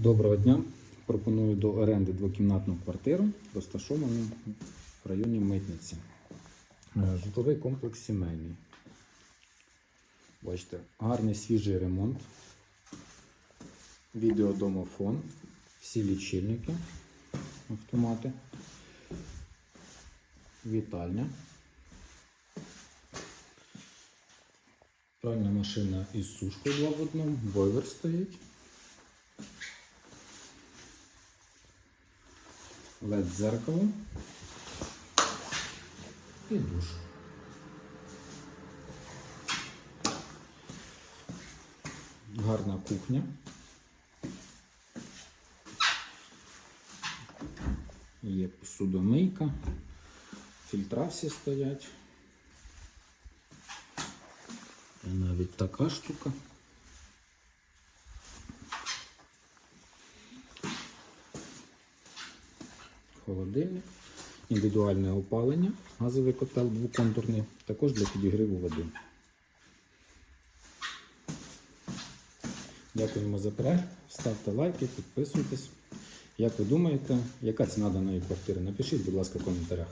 Доброго дня. Пропоную до оренди двокімнатну квартиру, розташовану в районі Митниці. Е, Житловий комплекс сімейний. Бачите, гарний свіжий ремонт. Відеодомофон, всі лічильники, автомати, вітальня. Пральна машина із сушкою два в одному, бойлер стоїть. Led дзеркало і душ. Гарна кухня. Є посудомийка, фільтра всі стоять. І навіть така штука. Холодильник, індивідуальне опалення, газовий котел двоконтурний, також для підігріву води. Дякуємо за перегляд. Ставте лайки, підписуйтесь. Як ви думаєте, яка ціна даної квартири? Напишіть, будь ласка, в коментарях.